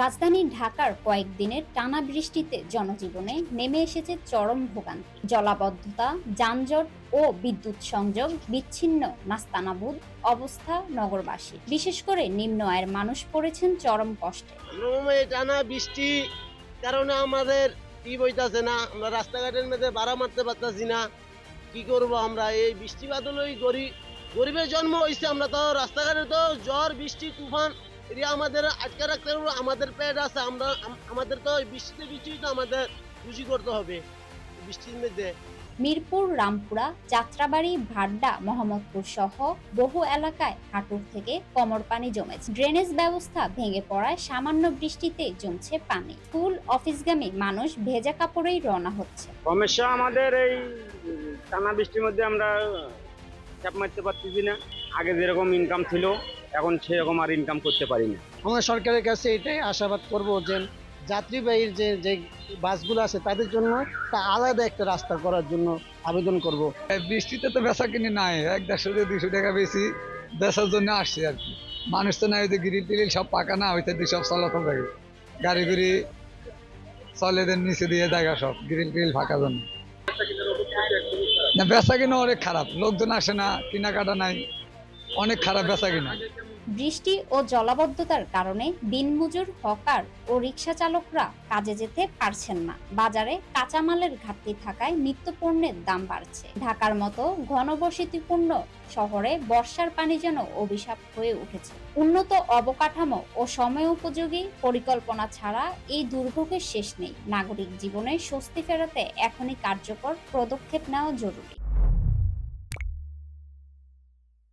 রাজধানী ঢাকার কয়েকদিনের টানা বৃষ্টিতে জনজীবনে নেমে এসেছে চরম ভোগান্তি। জলাবদ্ধতা, যানজট ও বিদ্যুৎ সংযোগ বিচ্ছিন্ন নাস্তানাবুদ অবস্থা নগরবাসী বিশেষ করে নিম্ন আয়ের মানুষ পড়েছেন চরম কষ্টে। টানা বৃষ্টি কারণে আমাদের ই বইতাছে না, আমরা রাস্তাঘাটের মধ্যে ভাড়া মারতে পারতাছি না। কি করব আমরা? এই বৃষ্টি বাদলই গরিব গরিবের জন্ম হয়েছে আমরা তো রাস্তাঘাটে তো জ্বর বৃষ্টি, তুফান এটা আমাদের আটকে রাখতে হবে আমাদের পেট আছে আমরা আম- আমাদের তো বৃষ্টিতে বৃষ্টি তো আমাদের খুশি করতে হবে বৃষ্টির মধ্যে। মিরপুর রামপুরা যাত্রাবাড়ি ভাড্ডা মোহাম্মদপুর সহ বহু এলাকায় হাঁটুর থেকে কোমর পানি জমেছে। ড্রেনেজ ব্যবস্থা ভেঙে পড়ায় সামান্য বৃষ্টিতে জমছে পানি। স্কুল অফিসগামী মানুষ ভেজা কাপড়েই রওনা হচ্ছে। সমস্যা আমাদের এই টানা বৃষ্টির মধ্যে আমরা চাপ মারতে পারতেছি না। আগে যেরকম ইনকাম ছিল এখন সেরকম আর ইনকাম করতে পারি না। আমরা সরকারের কাছে এটাই আশাবাদ করব যে যাত্রীবাহীর যে যে বাসগুলো আছে তাদের জন্য তা আলাদা একটা রাস্তা করার জন্য আবেদন করব। বৃষ্টিতে তো বেচা কিনে নাই এক দেড়শো থেকে দুশো টাকা বেশি বেচার জন্য আসছে আর কি। মানুষ তো না ওই যে গ্রিল টিরিল সব পাকা না হইতে দিয়ে সব চালাতে থাকে। গাড়ি গুড়ি চলে দেন নিচে দিয়ে জায়গা সব গ্রিল টিরিল ফাঁকা জন্য না বেচা কিনা অনেক খারাপ লোকজন আসে না কেনাকাটা নাই। অনেক খারাপ বেচা কিনা? বৃষ্টি ও জলাবদ্ধতার কারণে দিনমজুর, হকার ও রিক্সা চালকরা কাজে যেতে পারছেন না। বাজারে কাঁচামালের ঘাটতি থাকায় নিত্যপণ্যের দাম বাড়ছে। ঢাকার মতো ঘনবসতিপূর্ণ শহরে বর্ষার পানি যেন অভিশাপ হয়ে উঠেছে। উন্নত অবকাঠামো ও সময় উপযোগী পরিকল্পনা ছাড়া এই দুর্ভোগের শেষ নেই। নাগরিক জীবনে স্বস্তি ফেরাতে এখনই কার্যকর পদক্ষেপ নেওয়া জরুরি।